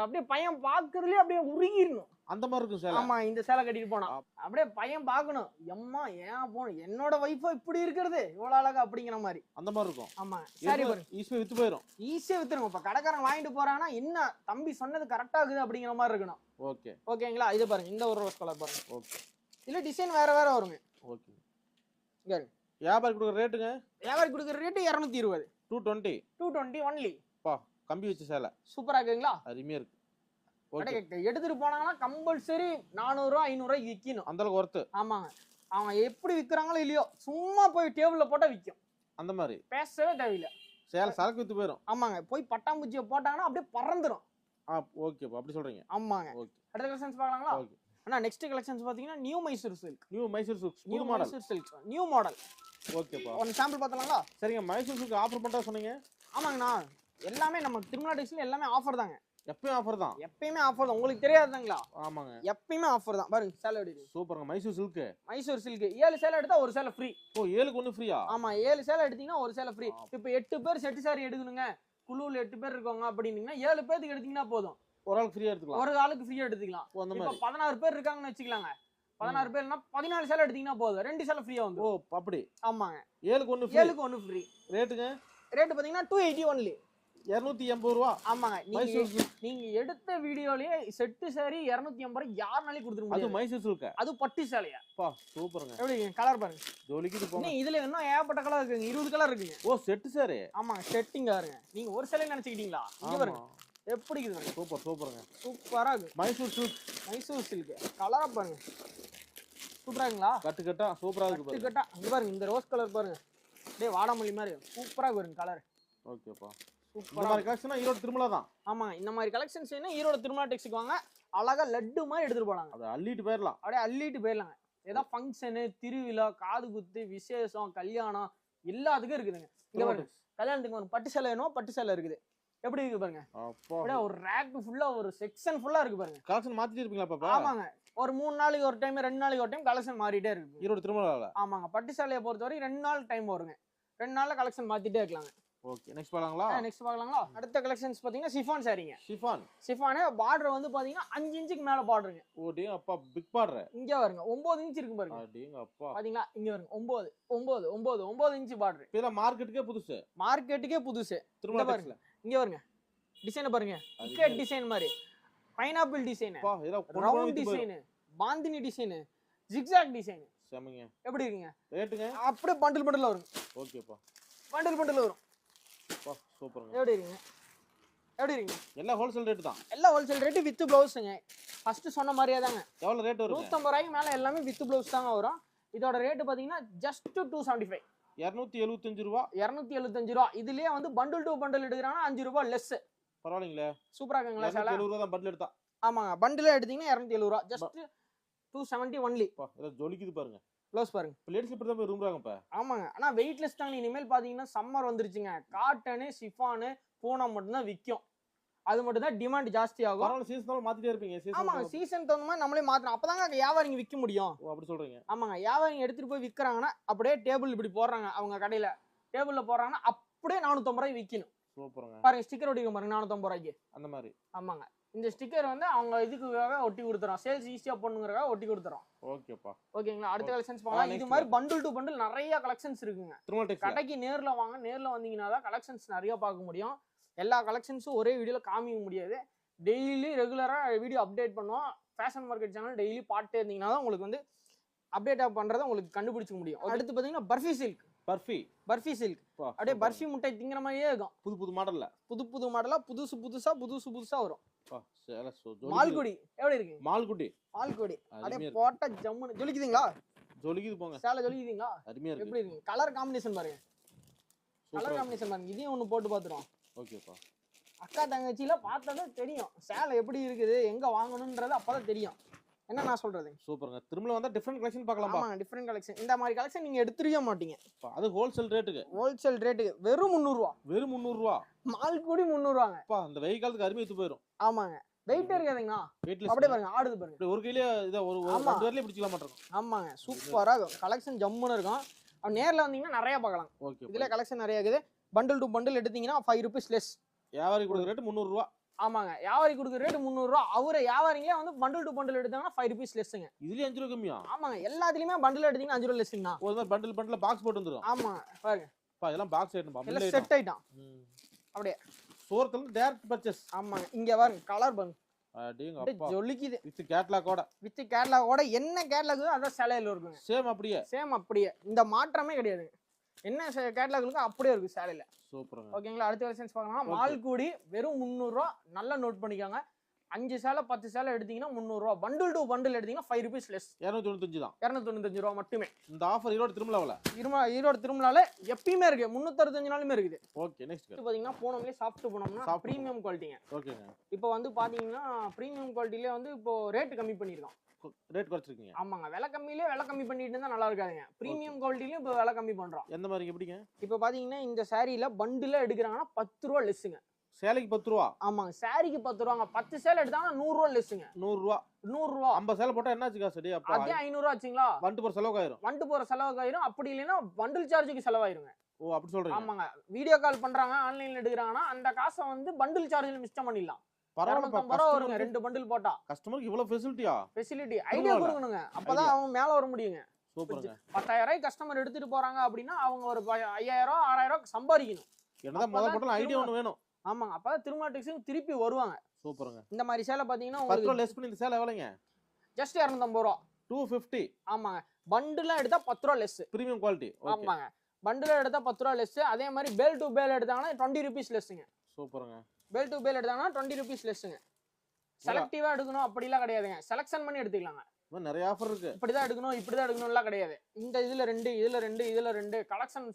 அப்படியே பையன் பாக்குறதுலயே அப்படியே உருகிடணும். அந்த மாதிரி இருக்கும் சேலை. ஆமா இந்த சேலை கட்டிட்டு போனா. அப்படியே பையன் பார்க்கணும் எம்மா ஏன் போகணும் என்னோட வைஃபா இப்படி இருக்கிறது? இவ்வளவு அழகா அப்படிங்கிற மாதிரி. அந்த மாதிரி இருக்கும். ஆமா. சரி ஈஸியா வித்து போயிரும். ஈஸியா வித்துருங்க. இப்ப கடைக்காரன் வாங்கிட்டு போறான்னா என்ன? தம்பி சொன்னது கரெக்டா இருக்குது அப்படிங்கிற மாதிரி இருக்கணும். ஓகே. ஓகேங்களா? இது பாருங்க. இந்த ஒரு ரோஸ் கலர் பாருங்க. ஓகே. இல்ல டிசைன் வேற வேற வருங்க. ஓகே. வியாபாரி கொடுக்குற ரேட்டுங்க வியாபாரி கொடுக்குற ரேட்டு இரநூத்தி இருபது. Two twenty two twenty only பா கம்பி வச்ச சேலை. சூப்பரா இருக்குங்களா? அருமையா இருக்கு. எடுத்துட்டு போனாங்கன்னா கம்பல்சரி நானூறுரூவா ஐநூறுரூவாய்க்கு விற்கணும் அந்த அளவுக்கு ஒர்த்து ஆமாங்க. அவங்க எப்படி விற்கிறாங்களோ இல்லையோ சும்மா போய் டேபிள்ல போட்டா விற்கும் அந்த மாதிரி. பேசவே தேவையில்லை. சேலை சரக்கு வித்து போயிரும். ஆமாங்க. போய் பட்டாம்பூச்சியை போட்டாங்கன்னா அப்படியே பறந்துடும் ஆ ஓகேப்பா அப்படி சொல்றீங்க. ஆமாங்க. ஓகே அடுத்த கலெக்ஷன்ஸ் பார்க்கலாங்களா? ஓகே அண்ணா நெக்ஸ்ட் கலெக்ஷன்ஸ் பார்த்தீங்கன்னா new Mysore silk new Mysore silk new Mysore silk new model ஓகேப்பா ஒன் சாம்பிள் பார்த்தலாங்களா சரிங்க மைசூர் சில்க் ஆஃபர் பண்றா சொன்னீங்க? ஆமாங்கண்ணா. எல்லாமே நம்ம திருமலா டெக்ஸ்டைல் எல்லாமே ஆஃபர் தாங்க. எப்பயும் ஆஃபர் தான். எப்பயுமே ஆஃபர் தான். உங்களுக்கு தெரியாதுங்களா? ஆமாங்க. எப்பயுமே ஆஃபர் தான். பாருங்க சேலை இருக்கு. சூப்பருங்க மைசூர் சில்க் மைசூர் சில்க் ஏழு சேலை எடுத்தா ஒரு சேலை ஃப்ரீ ஓ ஏழுக்கு ஒன்று ஃப்ரீயா ஆமா ஏழு சேலை எடுத்தீங்கன்னா ஒரு சேலை ஃப்ரீ இப்போ எட்டு பேர் செட்டு சாரி எடுக்கணுங்க. குழுவில் எட்டு பேர் இருக்கவங்க அப்படின்னீங்கன்னா ஏழு பேருக்கு எடுத்தீங்கன்னா போதும். ஒரு ஆளுக்கு ஃப்ரீயா எடுத்துக்கலாம். ஒரு ஆளுக்கு ஃப்ரீயா எடுத்துக்கலாம். ஓ இப்போ பதினாறு பேர் இருக்காங்கன்னு வச்சுக்கலாங்க. பதினாறு பேர்னா பதினாலு சேலை எடுத்தீங்கன்னா போதும். ரெண்டு சேலை ஃப்ரீயா ஓ வந்துடும் அப்படி. ஆமாங்க. ஏழுக்கு ஒன்று ஏழுக்கு ஒன்று ஃப்ரீ ரேட்டுங்க? ரேட் பாத்தீங்கன்னா டூ எயிட்டி ஒன்லி இரநூத்தி எண்பது ரூபா. ஆமாங்க. நீங்க நீங்க எடுத்த வீடியோலயே செட்டு சாரி இருநூத்தி ஐம்பது ரூபாய் யாருனாலையும் கொடுத்துட அது மைசூர் சில்க். அது பட்டு சேலையா? பா சூப்பருங்க. எப்படி கலர் பாருங்க. ஜோலிக்கு போங்க. இதுல இன்னும் ஏகப்பட்ட கலர் இருக்குங்க. இருபது கலர் இருக்குங்க. ஓ செட்டு சாரு ஆமாங்க செட்டிங் பாருங்க நீங்க ஒரு சேலை நினைச்சுக்கிட்டீங்களா? இங்க பாருங்க. எப்படி இருக்குது சூப்பர் சூப்பருங்க. சூப்பரா இருக்கு. மைசூர் சில்க். மைசூர் சில்க். கலரா பாருங்க. சூப்பரா இருக்குங்களா கட்டு கட்டா சூப்பரா இருக்கு கட்டு கட்டா இங்க பாருங்க இந்த ரோஸ் கலர் பாருங்க. அப்படியே வாடாமல்லி மாதிரி சூப்பரா வருங்க கலர். ஓகேப்பா. இந்த சூப்பரா மாதிரி கலெக்ஷனா ஈரோடு திருமலா தான். ஆமாங்க இந்த மாதிரி கலெக்ஷன்ஸ் வேணும் ஈரோட திருமலா டெக்ஸுக்கு வாங்க. அழகா லட்டு மாதிரி எடுத்துட்டு போனாங்க அதை அள்ளிட்டு போயிடலாம். அப்படியே அள்ளிட்டு போயிடலாங்க. ஏதாவது ஃபங்க்ஷனு திருவிழா காது குத்து விசேஷம் கல்யாணம் எல்லாத்துக்கும் இருக்குதுங்க. இங்க கல்யாணத்துக்கு ஒரு பட்டு சேலை வேணும்? பட்டு சேலை இருக்குது. எப்படி இருக்கு பாருங்க. அப்பா. அப்படியே ஒரு ரேக் ஃபுல்லா ஒரு செக்ஷன் ஃபுல்லா இருக்கு பாருங்க. கலெக்ஷன் மாத்திட்டு இருப்பீங்களா பாப்பா ஆமாங்க. ஒரு மூணு நாளைக்கு ஒரு டைம் ரெண்டு நாளைக்கு ஒரு டைம் கலெக்ஷன் மாறிட்டே இருக்கு. ஈரோடு திருமலாவில் ஆமாங்க. பட்டு சேலையை பொறுத்தவரை ரெண்டு நாள் டைம் வருங்க. ரெண்டு நாள்ல கலெக்ஷன் மாத்திட்டே இருக்கலாங்க. ஓகே நெக்ஸ்ட் பார்க்கலாங்களா? நெக்ஸ்ட் பார்க்கலாங்களா? அடுத்த கலெக்ஷன்ஸ் பாத்தீங்கன்னா சிஃபான் சாரிங்க. ஷிஃபான் சிஃபானு பார்டர் வந்து பாத்தீங்கன்னா அஞ்சு இன்ச்சுக்கு மேல பார்டருங்க ஓ டேங்க அப்பா பிக் பாடுற இங்க வருங்க. ஒன்பது இன்ச் இருக்கு பாருங்க. டேங்க அப்பா. பாத்தீங்களா இங்க வருங்க. ஒன்பது ஒன்பது ஒன்பது ஒன்பது இன்ச் பார்டர் இதெல்லாம் மார்க்கெட்டுக்கே புதுசு. மார்க்கெட்டுக்கே புதுசு. திருமலா பாருங்க. இங்க வருங்க டிசைனை பாருங்க. இக்கட் டிசைன் மாதிரி. Pineapple design round. Design bandhani டிசைனு ஜிக்ஸாக் டிசைன் செமங்க எப்படி இருக்குங்க? ரேட்டுங்க அப்படியே பண்டில் பண்டில் வரும். ஓகேப்பா பண்டில் பண்டில் வரும். அப்பா சூப்பருங்க. எப்படி இருக்குங்க? எப்படி இருக்குங்க? எல்லாம் ஹோல்சேல் ரேட் தான். எல்லாம் ஹோல்சேல் ரேட்டு வித் பிளவுஸுங்க ஃபர்ஸ்ட் சொன்ன மாதிரியே தாங்க. எவ்வளவு ரேட் வருங்க நூற்றம்பது ரூபாய்க்கு மேலே எல்லாமே வித் பிளவுஸ் தாங்க வரும். இதோட ரேட்டு பார்த்தீங்கன்னா ஜஸ்ட் டூ செவன்ட்டி ஃபைவ் இரநூத்தி எழுபத்தஞ்சு ரூபா. இரநூத்தி எழுபத்தஞ்சு ரூபா. இதுலயே வந்து பண்டில் டு பண்டில் எடுக்கிறாங்கன்னா அஞ்சு ரூபா லெஸ் பரவாயில்லைங்களே. சூப்பரா இருக்குங்களா சேலை? எழுபது ரூபா தான் பட்டில் எடுத்தா. ஆமாங்க. பண்டில் எடுத்தீங்கன்னா இரநூத்தி எழுபது ரூபா ஜஸ்ட் டூ செவன்ட்டி ஒன்லி ஜொலிக்குது பாருங்க. ப்ளவுஸ் பாருங்க. இப்போ லேடிஸ் இப்படி தான் போய் விரும்புறாங்க இப்ப. ஆமாங்க. ஆனா வெயிட்லெஸ் தாங்க. இனிமேல் பாத்தீங்கன்னா சம்மர் வந்துருச்சுங்க. காட்டனு சிஃபானு பூனம் மட்டும்தான் விற்கும் அது மட்டும் தான் டிமாண்ட் ஜாஸ்தி ஆகும். பரவாயில்ல சீசன் மாத்திட்டே இருப்பீங்க ஆமாங்க சீசன் தகுந்த மாதிரி நம்மளே மாத்தணும். அப்பதாங்க அங்க வியாபாரிங்க விற்க முடியும். அப்படி சொல்றீங்க. ஆமாங்க வியாபாரிங்க எடுத்துட்டு போய் விற்கிறாங்கன்னா அப்படியே டேபிள் இப்படி போடுறாங்க அவங்க கடையில. டேபிள்ல போடுறாங்கன்னா அப்படியே நானூத்தம்பது ரூபாய் விற்கணும் சூப்பருங்க. பாருங்க ஸ்டிக்கர் ஒட்டிக்க பாருங்க நானூத்தம்பது ரூபாய்க்கு. அந்த மாதிரி. ஆமாங்க. இந்த ஸ்டிக்கர் வந்து அவங்க இதுக்காக ஒட்டி கொடுத்துறோம். சேல்ஸ் ஈஸியா பண்ணுங்கிறக்காக ஒட்டி கொடுத்துறோம். ஓகேப்பா. ஓகேங்களா? அடுத்த. கலெக்ஷன்ஸ் next இது மாதிரி பண்டில் டு பண்டில் நிறைய கலெக்ஷன்ஸ் இருக்குங்க. கடைக்கு நேர்ல வாங்க நேர்ல வந்தீங்கன்னா தான் கலெக்ஷன்ஸ் நிறைய பார்க்க முடியும். எல்லா கலெக்ஷன்ஸும் ஒரே வீடியோல காமிக்க முடியாது. டெய்லி ரெகுலரா வீடியோ அப்டேட் பண்ணுவோம். ஃபேஷன் மார்க்கெட் சேனல் டெய்லி பார்த்துட்டே இருந்தீங்கன்னா தான் உங்களுக்கு வந்து அப்டேட் பண்றதை உங்களுக்கு கண்டுபிடிச்சிக்க முடியும். அடுத்து பாத்தீங்கன்னா பர்ஃபி சில்க் பர்ஃபி பர்ஃபி சில்க் அப்பா, அப்படியே. பர்ஃபி முட்டை திங்கிற மாதிரியே இருக்கும். புது புது மாடல்ல புது புது மாடலா புதுசு புதுசா புதுசு புதுசா வரும். மால்குடி. எப்படி இருக்கு? மால்குடி. மால்குடி. அப்படியே. போட்டா ஜம்முன்னு ஜொலிக்குதுங்களா? ஜொலிக்குது போங்க. சேலை ஜொலிக்குதுங்களா? அருமையா இருக்கு. எப்படி இருக்கு? கலர் காம்பினேஷன் பாருங்க. கலர் காம்பினேஷன் பாருங்க. இதையும் ஒன்று போட்டு பார்த்துருவோம். ஓகேப்பா. அக்கா தங்கச்சியில பார்த்தது தெரியும். சேலை எப்படி இருக்குது எங்க வாங்கணும்ன்றது அப்பதான் தெரியும். என்ன நான் சொல்றது? சூப்பருங்க. திரும்ப வந்தா டிஃப்ரெண்ட் கலெக்ஷன் பார்க்கலாம்ப்பா. ஆமாங்க டிஃப்ரெண்ட் கலெக்ஷன் இந்த மாதிரி கலெக்ஷன் நீங்க எடுத்துருக்க மாட்டீங்க. அது ஹோல்சேல் ரேட்டுக்கு ஹோல்சேல் ரேட்டுக்கு வெறும் முந்நூறுரூவா வெறும் முந்நூறு ரூபா மால் கூடி முந்நூறுவாங்க. அப்பா அந்த வெயில் காலத்துக்கு அருமை எடுத்து போயிடும் ஆமாங்க. வெயிட் இருக்காதுங்கண்ணா வெயிட்லெஸ் அப்படியே பாருங்க ஆடுது பாருங்க. ஒரு கையிலே இதை ஒரு ஒரு ஆமா. ரெண்டு பேர்லயே பிடிச்சிக்கலாம் மாட்டோம் ஆமாங்க. சூப்பரா இருக்கும். கலெக்ஷன் ஜம்முன்னு இருக்கும். நேர்ல வந்தீங்கன்னா நிறைய பார்க்கலாம். ஓகே இதுல கலெக்ஷன் நிறைய இருக்குது. பண்டில் டு பண்டில் எடுத்தீங்கன்னா ஃபைவ் ருபீஸ் லெஸ் வியாபாரி கொடுக்குற ரேட்டு முந்நூறு ரூபா ஆமாங்க. வியாபாரி கொடுக்குற ரேட்டு முந்நூறுரூவா. அவரை வியாபாரிங்களே வந்து பண்டில் டு பண்டில் எடுத்தாங்கன்னா ஃபைவ் ருபீஸ் லெஸ்ஸுங்க இதுலயே அஞ்சு ரூபா கம்மியா? ஆமாங்க. எல்லாத்துலயுமே பண்டில் எடுத்தீங்கன்னா அஞ்சு ரூபா லெஸ்ஸுங்கண்ணா ஒரு மாதிரி பண்டில் பண்டில் பாக்ஸ் போட்டு வந்துரும். ஆமாங்க பாருங்க. அப்பா இதெல்லாம் பாக்ஸ் ஐட்டம் எல்லாம் செட் ஐட்டம் அப்படியே. சோரத்துல இருந்து டேரக்ட் பர்ச்சேஸ் ஆமாங்க. இங்க பாருங்க. கலர் பாருங்க. அப்பா. ஜொலிக்குது. வித் கேட்லாக்கோட வித் கேட்லாகோட என்ன கேட்லாக் அதான் சேலையில இருக்குங்க. சேம் அப்படியே. சேம் அப்படியே. இந்த மாற்றமே கிடையாதுங்க. என்ன கேட்லாக் இருக்கோ அப்படியே இருக்கு சேலையில சூப்பருங்க. ஓகேங்களா அடுத்த கலெக்ஷன்ஸ் பார்க்கலாம். மால்கூடி வெறும் முந்நூறுரூவா நல்லா நோட் பண்ணிக்கோங்க. அஞ்சு சேலை பத்து சேலை எடுத்தீங்கன்னா முந்நூறுரூவா பண்டில் டு பண்டில் எடுத்தீங்கன்னா ஃபைவ் ருபீஸ் லெஸ் இரநூத்தி தொண்ணூத்தஞ்சு தான். இரநூத்தி தொண்ணூத்தஞ்சு ரூபா மட்டுமே. இந்த ஆஃபர் ஈரோடு திருமலாவில் இருமா ஈரோடு திருமலால எப்பயுமே இருக்கு. முந்நூத்தறுபத்தஞ்சு நாளுமே இருக்குது. ஓகே நெக்ஸ்ட் அடுத்து பாத்தீங்கன்னா போனோம்லேயே சாஃப்ட் போனோம்னா ப்ரீமியம் குவாலிட்டிங்க ஓகேங்க இப்போ வந்து பாத்தீங்கன்னா ப்ரீமியம் குவாலிட்டிலே வந்து இப்போ ரேட் கம்மி பண்ணியிருக்கோம். ரேட் குறைச்சிருக்கீங்க. ஆமாங்க. விலை கம்மியிலே விலை கம்மி பண்ணிட்டு இருந்தா நல்லா இருக்காதுங்க. ப்ரீமியம் குவாலிட்டிலையும் இப்போ விலை கம்மி பண்றோம். எந்த மாதிரி எப்படிங்க இப்போ பாத்தீங்கன்னா இந்த சாரியில பண்டில் எடுக்கிறாங்கன்னா பத்து ரூபா லெஸ்ஸுங்க சேலைக்கு பத்து ரூபா. ஆமாங்க சாரிக்கு பத்து ரூபாங்க. பத்து சேலை எடுத்தாங்கன்னா நூறு ரூபா லெஸ்ஸுங்க நூறு ரூபா. நூறு ரூபா. ஐம்பது சேலை போட்டா என்னாச்சு காசு அடி அப்பா அதே ஐநூறுரூவா ஆச்சுங்களா? வந்துட்டு போற செலவுக்கு ஆயிரும். வந்துட்டு போற செலவுக்கு ஆயிரும். அப்படி இல்லைன்னா பண்டில் சார்ஜுக்கு செலவாயிருங்க. ஓ அப்படி சொல்றீங்க. ஆமாங்க. வீடியோ கால் பண்றாங்க ஆன்லைன்ல எடுக்கிறாங்கன்னா அந்த காசை வந்து பண்டில் சார்ஜில் மிச்சம் பண்ணிடலாம். ரூபா பரவாயில்ல ரெண்டு பண்டில் போட்டா. கஸ்டமருக்கு இவ்வளவு ஃபெசிலிட்டியா ஃபெசிலிட்டி ஐடியா. கொடுக்கணுங்க. அப்பதான் அவங்க மேல வர முடியுங்க. சூப்பருங்க. பத்தாயிரம் ரூபாய் கஸ்டமர் எடுத்துட்டு போறாங்க அப்படின்னா அவங்க ஒரு ஐயாயிரம் ஆறாயிரம் சம்பாதிக்கணும். என்னதான் முதல் ஐடியா ஒன்று வேணும். ஆமாங்க. அப்பதான் திருமண டெக்ஸுக்கு திருப்பி வருவாங்க. சூப்பருங்க. இந்த மாதிரி சேலை ரூபா உங்களுக்கு லெஸ் பண்ணி இந்த சேலை எவ்வளோங்க? ஜஸ்ட் இரநூத்தம்பது ரூபா. டூ ஃபிஃப்டி ஆமாங்க. பண்டுலாம் எடுத்தா பத்து ரூபா லெஸ் ப்ரீமியம் குவாலிட்டி ஆமாங்க. பண்டில் எடுத்தா பத்து ரூபா லெஸ் அதே மாதிரி பேல் டு பேல் எடுத்தாங்கன்னா டுவெண்ட்டி ருபீஸ் லெஸ்ஸுங்க சூப்பருங்க. பேல் டு பேல் எடுத்தாங்கன்னா டுவெண்ட்டி ருபீஸ் லெஸ்ஸுங்க செலக்டிவா எடுக்கணும் அப்படிலாம் கிடையாதுங்க. செலக்ஷன் பண்ணி எடுத்துக்கலாங்க. நிறைய ஆஃபர் இருக்கு. இப்படிதான் எடுக்கணும் இப்படிதான் எடுக்கணும்லாம் கிடையாது. இந்த இதுல ரெண்டு இதுல ரெண்டு இதுல ரெண்டு கலெக்ஷன்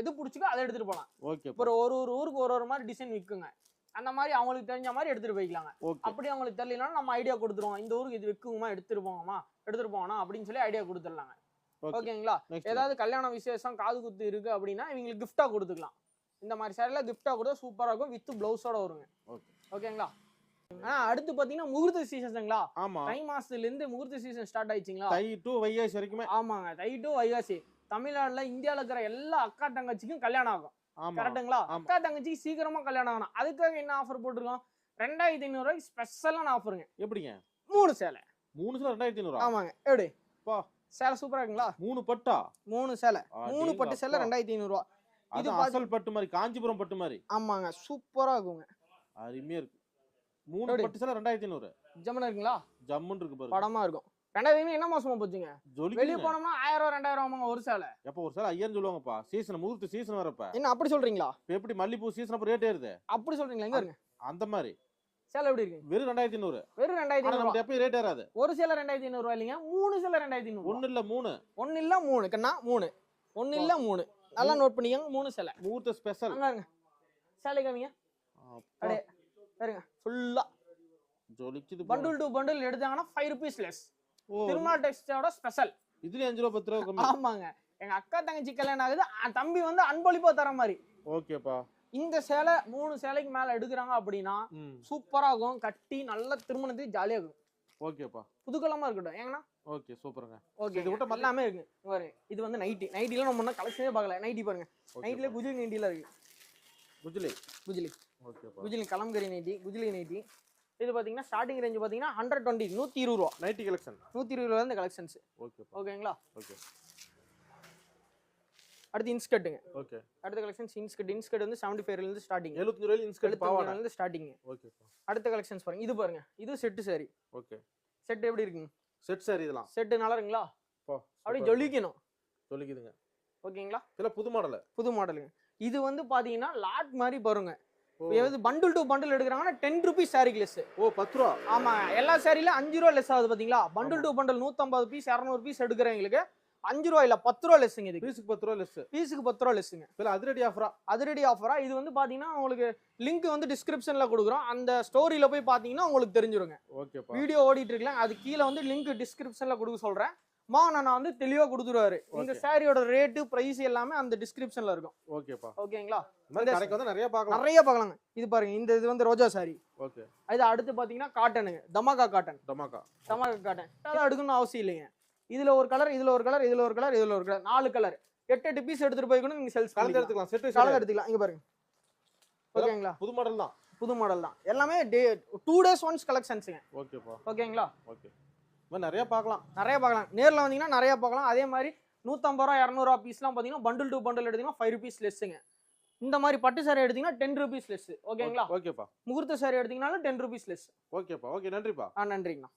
எது பிடிச்சிக்கோ அதை எடுத்துட்டு போலாம் ஓகே இப்போ ஒரு ஒரு ஊருக்கு ஒரு ஒரு மாதிரி டிசைன் விற்குங்க அந்த மாதிரி அவங்களுக்கு தெரிஞ்ச மாதிரி எடுத்துட்டு போய்க்கலாங்க. அப்படி அவங்களுக்கு தெரியலனா நம்ம ஐடியா கொடுத்துருவோம். இந்த ஊருக்கு இது விற்குங்கம்மா எடுத்துட்டு போங்கம்மா எடுத்துட்டு போங்கண்ணா அப்படின்னு சொல்லி ஐடியா கொடுத்துடலாங்க. ஓகே ஓகேங்களா ஏதாவது கல்யாண விசேஷம் காது குத்து இருக்கு அப்படின்னா இவங்களுக்கு கிஃப்டா கொடுத்துக்கலாம். இந்த மாதிரி சேரீல கிஃப்டா கொடுத்தா சூப்பரா இருக்கும் வித் பிளவுஸோட வருங்க. ஓகே ஓகேங்களா அடுத்து பாத்தீங்கன்னா முகூர்த்த சீசன்ங்களா ஆமா. தை மாசத்துல இருந்து முகூர்த்த சீசன் ஸ்டார்ட் ஆயிடுச்சுங்களா? தை டு வைகாசி வரைக்குமே. ஆமாங்க தை டு வைகாசி. தமிழ்நாடுல இந்தியால இருக்கிற எல்லா அக்கா தங்கச்சிக்கும் கல்யாணம் ஆகும். ஆமா. அக்கா தங்கச்சி சீக்கிரமா கல்யாணம் ஆகணும். அதுக்காக என்ன ஆஃபர் போட்டிருக்கோம்? ரெண்டாயிரத்தி ஐநூறு ரூபாய்க்கு ஸ்பெஷலான ஆஃபருங்க எப்படிங்க? மூணு சேலை. மூணு சேலை ரெண்டாயிரத்தி ஐநூறு? ஆமாங்க. எப்படி பா. சேலை சூப்பரா இருக்குங்களா? மூணு பட்டா? மூணு சேலை. மூணு. பட்டு சேலை ரெண்டாயிரத்தி ஐநூறு ரூபா. அது இது அசல் பட்டு மாதிரி காஞ்சிபுரம் பட்டு மாதிரி. ஆமாங்க சூப்பரா இருக்குங்க. அருமையா இருக்கு. மூணு எப்படி? பட்டு சேலை ரெண்டாயிரத்தி ஐநூறு. ஜம்மனா இருக்குங்களா? ஜம்முன்னு இருக்கு பாருங்க. படமா இருக்கும். ரெண்டாயிரம் என்ன மாசமா போச்சுங்க? வெளிய போனோம்னா ஆயிரம் ரூபா ரெண்டாயிரம் ரூபாங்க ஒரு சேலை. எப்ப ஒரு சேலை ஐயாயிரம் சொல்லுவாங்கப்பா. சீசன் முகூர்த்த சீசன் வரப்ப. என்ன அப்படி சொல்றீங்களா? எப்படி மல்லிப்பூ சீசன் அப்ப ரேட் ஏறுது? அப்படி சொல்றீங்களா? எங்க இருங்க. அந்த மாதிரி. சேலை எப்படி இருக்கு? வெறும் ரெண்டாயிரத்தி ஐநூறு. வெறும் ரெண்டாயிரத்தி ஐநூறு எப்பயும் ரேட் ஏறாது. ஒரு சேலை ரெண்டாயிரத்தி ஐநூறு இல்லைங்க மூணு சேலை ரெண்டாயிரத்தி ஐநூறு ஒண்ணு இல்ல மூணு. ஒன்னு இல்ல மூணு கண்ணா மூணு. ஒன்னு இல்ல மூணு. நல்லா நோட் பண்ணிக்கோங்க மூணு சேலை. முகூர்த்த ஸ்பெஷல் சேலை காமிங்க அடே. பாருங்க. ஃபுல்லா ஜொலிக்குது. பண்டில் டு பண்டில் எடுத்தாங்கன்னா five rupees less oh Tirumala டெக்ஸ்டோட ஸ்பெஷல் இதுலயும் அஞ்சு ரூபா பத்து ரூபா ஆமாங்க. எங்க அக்கா தங்கச்சி கல்யாணம் ஆகுது. தம்பி வந்து அன்பளிப்பா தர மாதிரி. ஓகேப்பா. இந்த சேலை மூணு சேலைக்கு மேல எடுக்கிறாங்க அப்படின்னா சூப்பரா இருக்கும். கட்டி நல்ல திருமணத்துக்கு ஜாலியா இருக்கும். ஓகேப்பா. புதுக்கலமா இருக்கட்டும். ஏங்கன்னா ஓகே சூப்பருங்க. ஓகே. இது விட்ட மத்த- எல்லாமே இருக்கு. பாருங்க இது வந்து நைட்டி நைட்டில நம்ம கலெக்ஷனே பார்க்கல. நைட்டி பாருங்க. நைட்டில. குஜிலி நைட்டில இருக்கு. குஜிலி. குஜிலி. குஜிலி கலம்கரி நைட்டி குஜிலி நைட்டி. இது பாத்தீங்கன்னா ஸ்டார்டிங் ரேஞ்ச் பாத்தீங்கன்னா ஹண்ட்ரட் டுவெண்ட்டி நூத்தி இருபது ரூபா. நைட்டி கலெக்ஷன் நூத்தி இருபது ரூபா இந்த கலெக்ஷன்ஸ் ஓகேப்பா ஓகேங்களா ஓகே அடுத்து இன்ஸ்கர்ட்டுங்க ஓகே அடுத்த கலெக்ஷன்ஸ் இன்ஸ்கர்ட் இன்ஸ்கர்ட் வந்து செவன்டி ஃபைவ்ல இருந்து ஸ்டார்டிங் எழுபத்தஞ்சு ரூபாயில இன்ஸ்கர்ட் பாவாடை இருந்து ஸ்டார்டிங் ஓகேப்பா அடுத்த கலெக்ஷன்ஸ் பாருங்க. இது பாருங்க. இது செட்டு சாரி ஓகே செட் எப்படி இருக்குங்க? செட் சாரி இதெல்லாம். செட்டு நல்லா இருக்குங்களா பா அப்படி சூப்பர். ஜொலிக்கணும். ஜொலிக்குதுங்க. ஓகேங்களா இதெல்லாம் புது மாடல் புது மாடலுங்க இது வந்து பாத்தீங்கன்னா லாட் மாதிரி பாருங்க. ஓ. ஏதாவது பண்டில் டு பண்டில் எடுக்கிறாங்கன்னா டென் ருபீஸ் சாரிக்கு லெஸ் ஓ பத்து ரூபா? ஆமா எல்லா சாரில அஞ்சு ரூபா லெஸ் ஆகுது பாத்தீங்களா? பண்டில் டு பண்டில் நூத்தம்பது பீஸ் இரநூறு பீஸ் எடுக்கிறவங்களுக்கு அஞ்சு ரூபா இல்ல பத்து ரூபா லெஸ்ஸுங்க இதுக்கு. பீஸுக்கு பத்து ரூபா லெஸ் பீஸுக்கு பத்து ரூபா லெஸ்ஸுங்க இதுல அதிரடி ஆஃபரா அதிரடி ஆஃபரா இது வந்து பாத்தீங்கன்னா உங்களுக்கு லிங்க் வந்து டிஸ்கிரிப்ஷன்ல கொடுக்குறோம். அந்த ஸ்டோரியில போய் பாத்தீங்கன்னா உங்களுக்கு தெரிஞ்சிருங்க. ஓகேப்பா. வீடியோ ஓடிட்டு இருக்கலாம் அது கீழே வந்து லிங்க் டிஸ்கிரிப்ஷன்ல கொடுக்க சொல்றேன். மா நான் வந்து தெளிவா கொடுத்துருவாரு. இந்த. சாரியோட ரேட்டு பிரைஸ் எல்லாமே அந்த டிஸ்கிரிப்ஷன்ல இருக்கும். ஓகேப்பா ஓகேங்களா கடைக்கு வந்து நிறைய பார்க்கலாம். நிறைய பார்க்கலாங்க. இது பாருங்க இந்த இது வந்து ரோஜா சாரி ஓகே இது அடுத்து பாத்தீங்கன்னா காட்டனுங்க தமாகா காட்டன் டமாக்கா தமாகா காட்டன் அதை எடுக்கணும்னு அவசியம் இல்லைங்க. இதுல ஒரு கலர் இதுல ஒரு கலர் இதுல ஒரு கலர் இதுல ஒரு கலர் நாலு கலர் எட்டு எட்டு பீஸ் எடுத்துட்டு போய் கூட நீங்க செல்ஸ் கலந்து எடுத்துக்கலாம். செட்டு கலந்து எடுத்துக்கலாம். இங்க பாருங்க. ஓகேங்களா புது மாடல் தான். புது மாடல் தான். எல்லாமே டே டூ டேஸ் ஒன்ஸ் கலெக்ஷன்ஸுங்க ஓகேப்பா ஓகேங்களா ஓகே மாதிரி நிறைய பார்க்கலாம். நிறைய பார்க்கலாம். நேரில் வந்தீங்கன்னா நிறைய பார்க்கலாம். அதே மாதிரி நூற்றம்பது ரூபா இரநூறுவா பீஸ்லாம் பார்த்தீங்கன்னா பண்டில் டு பண்டில் எடுத்தீங்கன்னா ஃபைவ் ருபீஸ் லெஸ்ஸுங்க இந்த மாதிரி பட்டு சாரி எடுத்தீங்கன்னா டென் ருபீஸ் லெஸ் ஓகேங்களா ஓகேப்பா. முகூர்த்த சாரி எடுத்தீங்கனாலும் டென் ருபீஸ் லெஸ் ஓகேப்பா ஓகே நன்றிப்பா. ஆ நன்றிங்கண்ணா.